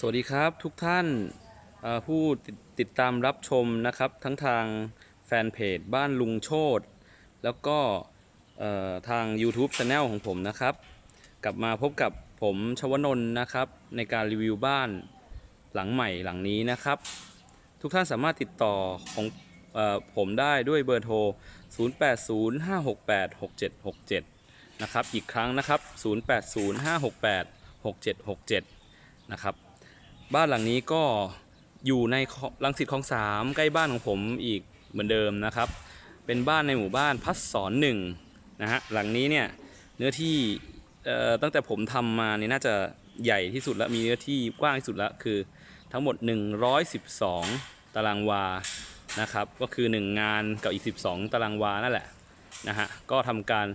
สวัสดีครับทุกท่านผู้ติดตามรับชมนะครับ ทั้งทางแฟนเพจบ้านลุงโชตแล้วก็ทาง YouTube Channel ของผมนะครับ กลับมาพบกับผมชวนนท์นะครับ ในการรีวิวบ้านหลังใหม่หลังนี้นะครับ ทุกท่านสามารถติดต่อของออผมได้ด้วยเบอร์โทร 0805686767 นะครับ อีกครั้งนะครับ 0805686767 นะครับ บ้านหลังนี้ก็อยู่ในลังสิตคลองสามใกล้บ้านของผมอีกเหมือนเดิมนะครับ เป็นบ้านในหมู่บ้านพัดสอนหนึ่งนะฮะหลังนี้เนี่ยเนื้อที่ตั้งแต่ผมทำมาเนี่ยน่าจะใหญ่ที่สุดแล้วมีเนื้อที่กว้างที่สุดแล้วคือทั้งหมด 112 ตารางวานะครับก็คือ 1 งานกับอีก 12 ตารางวานั่นแหละนะฮะก็ทำการ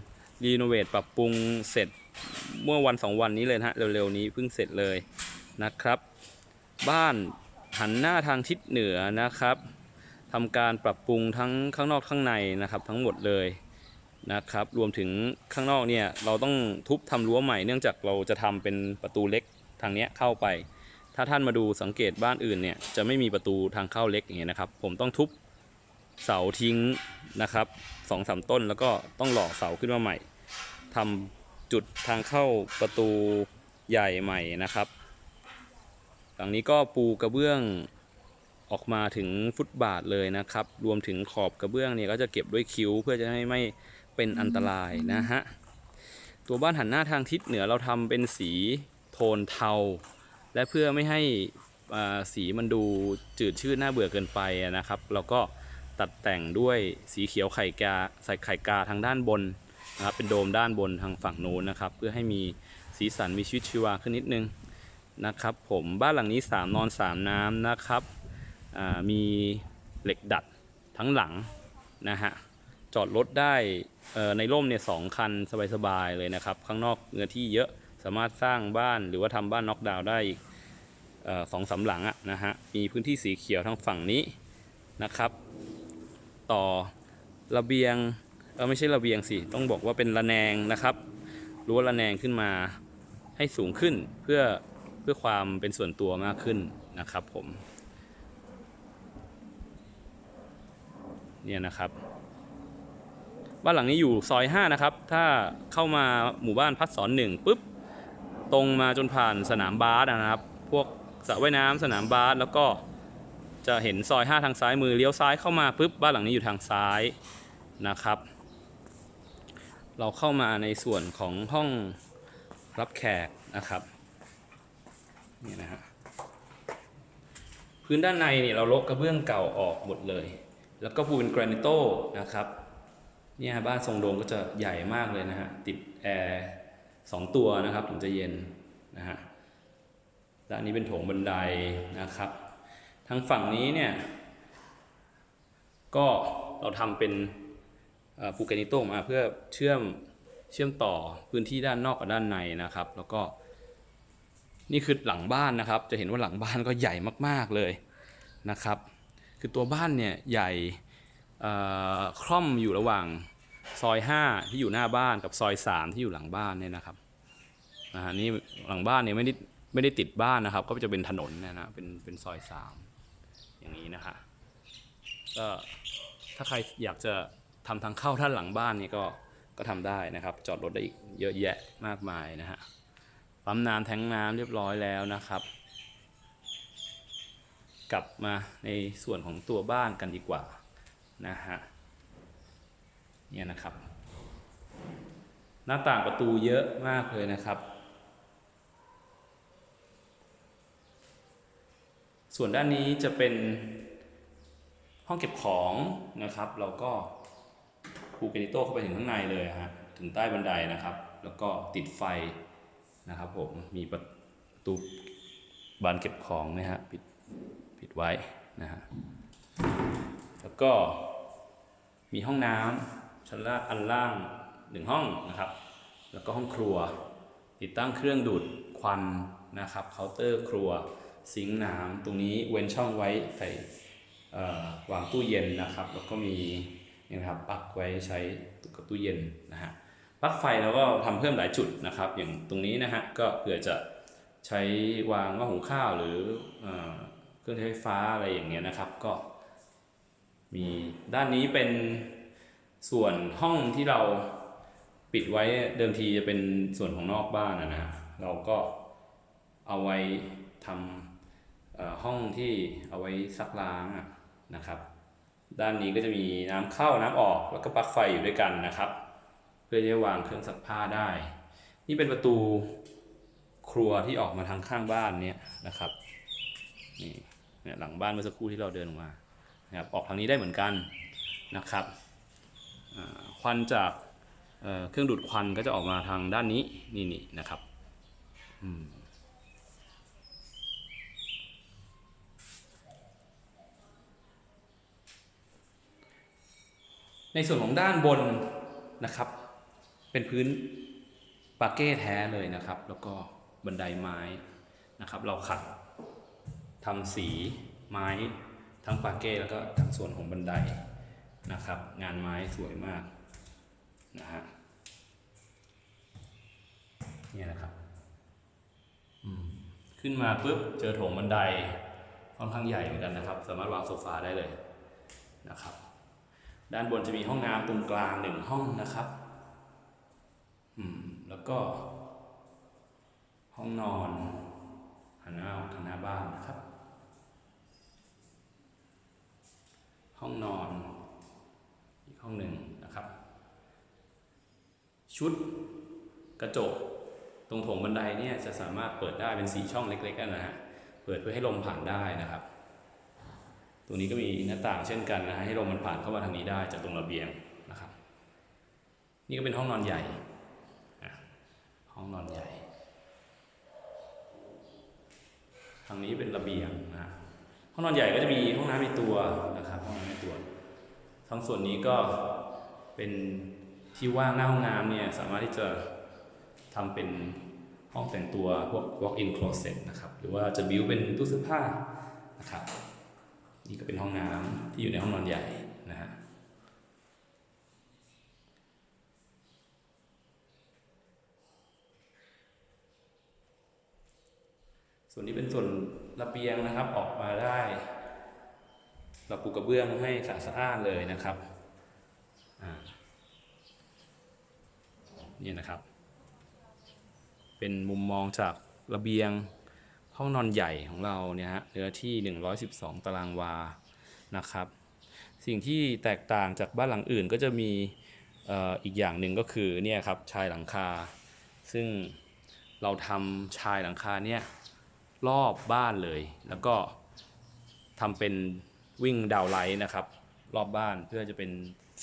รีโนเวทปรับปรุงเสร็จเมื่อวัน 2 วันนี้เลยนะฮะเร็วๆนี้เพิ่งเสร็จเลยนะครับ บ้านหันหน้าทางทิศเหนือนะครับทำการปรับปรุงทั้งข้างนอกข้างในนะครับ ทั้งหมดเลยนะครับ รวมถึงข้างนอกเนี่ยเราต้องทุบทำรั้วใหม่เนื่องจากเราจะทำเป็นประตูเล็กทางเนี้ยเข้าไป ถ้าท่านมาดูสังเกตบ้านอื่นเนี่ยจะไม่มีประตูทางเข้าเล็กอย่างเงี้ยนะครับ ผมต้องทุบเสาทิ้งนะครับสองสามต้นแล้วก็ต้องหล่อเสาขึ้นมาใหม่ทำจุดทางเข้าประตูใหญ่ใหม่นะครับ หลังนี้ก็ปูกระเบื้องออกมาถึงฟุตบาทเลยนะครับ รวมถึงขอบกระเบื้องเนี่ยก็จะเก็บด้วยคิ้วเพื่อจะให้ไม่เป็นอันตรายนะฮะ ตัวบ้านหันหน้าทางทิศเหนือเราทำเป็นสีโทนเทา และเพื่อไม่ให้สีมันดูจืดชืดน่าเบื่อเกินไปนะครับ เราก็ตัดแต่งด้วยสีเขียวไข่กาใส่ไข่กาทางด้านบนนะครับเป็นโดมด้านบนทางฝั่งโน้นนะครับ เพื่อให้มีสีสันมีชีวิตชีวาขึ้นนิดนึง นะครับผมบ้านหลังนี้ 3 นอน 3 น้ำนะครับมีเหล็กดัดทั้งหลังนะฮะจอดรถได้ในร่มเนี่ยสองคันสบายๆเลยนะครับ ข้างนอกเนื้อที่เยอะสามารถสร้างบ้านหรือว่าทำบ้านน็อกดาวน์ได้อีกสองสามหลังอะนะฮะมีพื้นที่สีเขียวทั้งฝั่งนี้นะครับ ต่อระเบียงเออไม่ใช่ระเบียงสิต้องบอกว่าเป็นระแนงนะครับรั้วระแนงขึ้นมาให้สูงขึ้นเพื่อ เพื่อความเป็นส่วนตัวมากขึ้นนะครับผม เนี่ยนะครับบ้านหลังนี้อยู่ซอย 5 นะครับ ถ้าเข้ามาหมู่บ้านพัดสอนหนึ่งปุ๊บ ตรงมาจนผ่านสนามบาสนะครับ พวกสระว่ายน้ำสนามบาสแล้วก็จะเห็นซอย 5 ทางซ้ายมือเลี้ยวซ้ายเข้ามาปุ๊บบ้านหลังนี้อยู่ทางซ้ายนะครับ เราเข้ามาในส่วนของห้องรับแขกนะครับ นี่นะฮะ พื้นด้านในเนี่ยเราลบกระเบื้องเก่าออกหมดเลย แล้วก็ปูเป็นแกรนิโตนะครับเนี่ยบ้านทรงโดมก็จะใหญ่มากเลยนะฮะติดแอร์สองตัวนะครับถึงจะเย็นนะฮะด้านนี้เป็นโถงบันไดนะครับ ทางฝั่งนี้เนี่ยก็เราทำเป็นปูแกรนิโตมาเพื่อเชื่อมเชื่อมต่อพื้นที่ด้านนอกกับด้านในนะครับ แล้วก็ นี่คือหลังบ้านนะครับ จะเห็นว่าหลังบ้านก็ใหญ่มากๆเลยนะครับ คือตัวบ้านเนี่ยใหญ่คล่อมอยู่ระหว่างซอย 5 ที่อยู่หน้าบ้านกับซอย 3 ที่อยู่หลังบ้านเนี่ยนะครับนะฮะนี่หลังบ้านเนี่ยไม่ได้ไม่ได้ติดบ้านนะครับ ก็จะเป็นถนนนะนะเป็นเป็นซอย 3 อย่างนี้นะฮะก็ถ้าใครอยากจะทำทางเข้าด้านหลังบ้านนี่ก็ก็ทำได้นะครับ จอดรถได้อีกเยอะแยะมากมายนะฮะ ปั๊มน้ำแทงน้ำเรียบร้อยแล้วนะครับ กลับมาในส่วนของตัวบ้านกันดีกว่านะฮะเนี่ยนะครับ หน้าต่างประตูเยอะมากเลยนะครับ ส่วนด้านนี้จะเป็นห้องเก็บของนะครับ เราก็ปูเกนิโต้เข้าไปถึงข้างในเลยฮะถึงใต้บันไดนะครับ แล้วก็ติดไฟ นะครับผมมีประตูบานเก็บของนะฮะปิดปิดไว้นะฮะแล้วก็มีห้องน้ำชั้นล่างอันล่างหนึ่งห้องนะครับ แล้วก็ห้องครัว ติดตั้งเครื่องดูดควันนะครับเคาน์เตอร์ครัวซิงค์น้ำตรงนี้เว้นช่องไว้ใส่วางตู้เย็นนะครับ แล้วก็มีนี่นะครับปลั๊กไว้ใช้กับตู้เย็นนะฮะ ปลั๊กไฟเราก็ทำเพิ่มหลายจุดนะครับ อย่างตรงนี้นะฮะก็เผื่อจะใช้วางหม้อหุงข้าวหรือเอ่อเครื่องใช้ไฟฟ้าอะไรอย่างเงี้ยนะครับ ก็ มีด้านนี้เป็นส่วนห้องที่เราปิดไว้เดิมทีจะเป็นส่วนของนอกบ้านนะนะเราก็เอาไว้ทำห้องที่เอาไว้ซักล้างนะครับ ด้านนี้ก็จะมีน้ำเข้าน้ำออกแล้วก็ปลั๊กไฟอยู่ด้วยกันนะครับ เพื่อจะวางเครื่องซักผ้าได้ นี่เป็นประตูครัวที่ออกมาทางข้างบ้านเนี่ยนะครับนี่เนี่ยหลังบ้านเมื่อสักครู่ที่เราเดินมานะครับออกทางนี้ได้เหมือนกันนะครับควันจากเเครื่องดูดควันก็จะออกมาทางด้านนี้นี่นี่นะครับในส่วนของด้านบนนะครับ เป็นพื้นปาเก้แท้เลยนะครับ แล้วก็บันไดไม้นะครับ เราขัดทำสีไม้ทั้งปาเก้แล้วก็ทั้งส่วนของบันไดนะครับ งานไม้สวยมากนะฮะเนี่ยนะครับขึ้นมาปุ๊บเจอโถงบันไดค่อนข้างใหญ่เหมือนกันนะครับ สามารถวางโซฟาได้เลยนะครับ ด้านบนจะมีห้องน้ำตรงกลางหนึ่งห้องนะครับ อืม แล้วก็ ห้องนอนหันหน้าออกทางหน้าบ้านนะครับ ห้องนอนอีกห้องหนึ่งนะครับ ชุดกระจกตรงโถงบันไดเนี่ยจะสามารถเปิดได้เป็นสีช่องเล็กๆนะฮะ เปิดเพื่อให้ลมผ่านได้นะครับ ตรงนี้ก็มีหน้าต่างเช่นกันนะฮะให้ลมมันผ่านเข้ามาทางนี้ได้จากตรงระเบียงนะครับ นี่ก็เป็นห้องนอนใหญ่ ห้องนอนใหญ่ ทางนี้เป็นระเบียงนะห้องนอนใหญ่ก็จะมีห้องน้ำในตัวนะครับห้องน้ำในตัว ทั้งส่วนนี้ก็เป็นที่ว่างหน้าห้องน้ำเนี่ยสามารถที่จะทำเป็นห้องแต่งตัวพวก walk-in closet นะครับหรือว่าจะบิวเป็นตู้เสื้อผ้านะครับนี่ก็เป็นห้องน้ำที่อยู่ในห้องนอนใหญ่นะฮะ ส่วนนี้เป็นส่วนระเบียงนะครับออกมาได้ เราปูกระเบื้องให้สะอาดเลยนะครับนี่นะครับ เป็นมุมมองจากระเบียงห้องนอนใหญ่ของเราเนี่ยฮะเนื้อที่ 112 ตารางวานะครับ สิ่งที่แตกต่างจากบ้านหลังอื่นก็จะมีอ,อ,อีกอย่างหนึ่งก็คือเนี่ยครับชายหลังคา ซึ่งเราทำชายหลังคาเนี่ย รอบบ้านเลย แล้วก็ทำเป็นวิ่งดาวไลท์นะครับ รอบบ้านเพื่อจะเป็น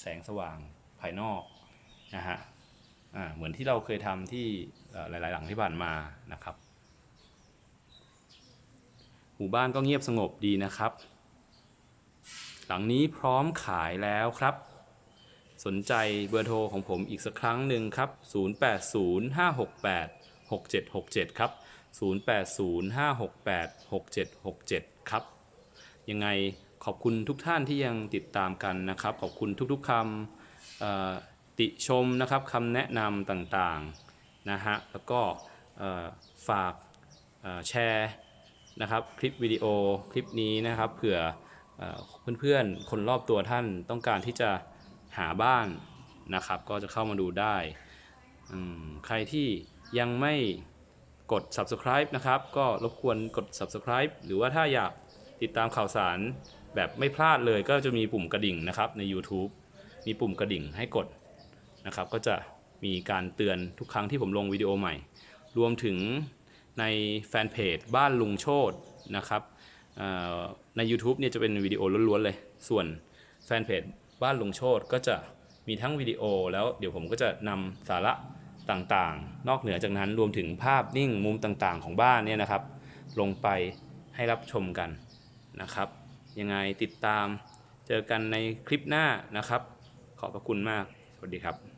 แสงสว่างภายนอกนะฮะอ่าเหมือนที่เราเคยทำที่หลาย ๆ หลังที่ผ่านมานะครับ หมู่บ้านก็เงียบสงบดีนะครับ หลังนี้พร้อมขายแล้วครับ สนใจเบอร์โทรของผมอีกสักครั้งหนึ่งครับ 0805686767 ครับ 0805686767 ครับ ยังไงขอบคุณทุกท่านที่ยังติดตามกันนะครับ ขอบคุณทุกๆคำติชมนะครับคำแนะนำต่างๆนะฮะ แล้วก็ฝากแชร์นะครับคลิปวิดีโอคลิปนี้นะครับเผื่อเพื่อนๆ คนรอบตัวท่านต้องการที่จะหาบ้านนะครับ ก็จะเข้ามาดูได้ ใครที่ยังไม่ กด subscribe นะครับ ก็รบกวนกด subscribe หรือว่าถ้าอยากติดตามข่าวสารแบบไม่พลาดเลยก็จะมีปุ่มกระดิ่งนะครับใน YouTube มีปุ่มกระดิ่งให้กดนะครับ ก็จะมีการเตือนทุกครั้งที่ผมลงวิดีโอใหม่ รวมถึงในแฟนเพจบ้านลุงโชตนะครับใน YouTube เนี่ยจะเป็นวิดีโอล้วนๆเลย ส่วนแฟนเพจบ้านลุงโชตก็จะมีทั้งวิดีโอแล้วเดี๋ยวผมก็จะนำสาระ ต่างๆ นอกเหนือจากนั้นรวมถึงภาพนิ่งมุมต่างๆ ของบ้านเนี่ยนะครับ ลงไปให้รับชมกันนะครับ ยังไงติดตามเจอกันในคลิปหน้านะครับ ขอบพระคุณมาก สวัสดีครับ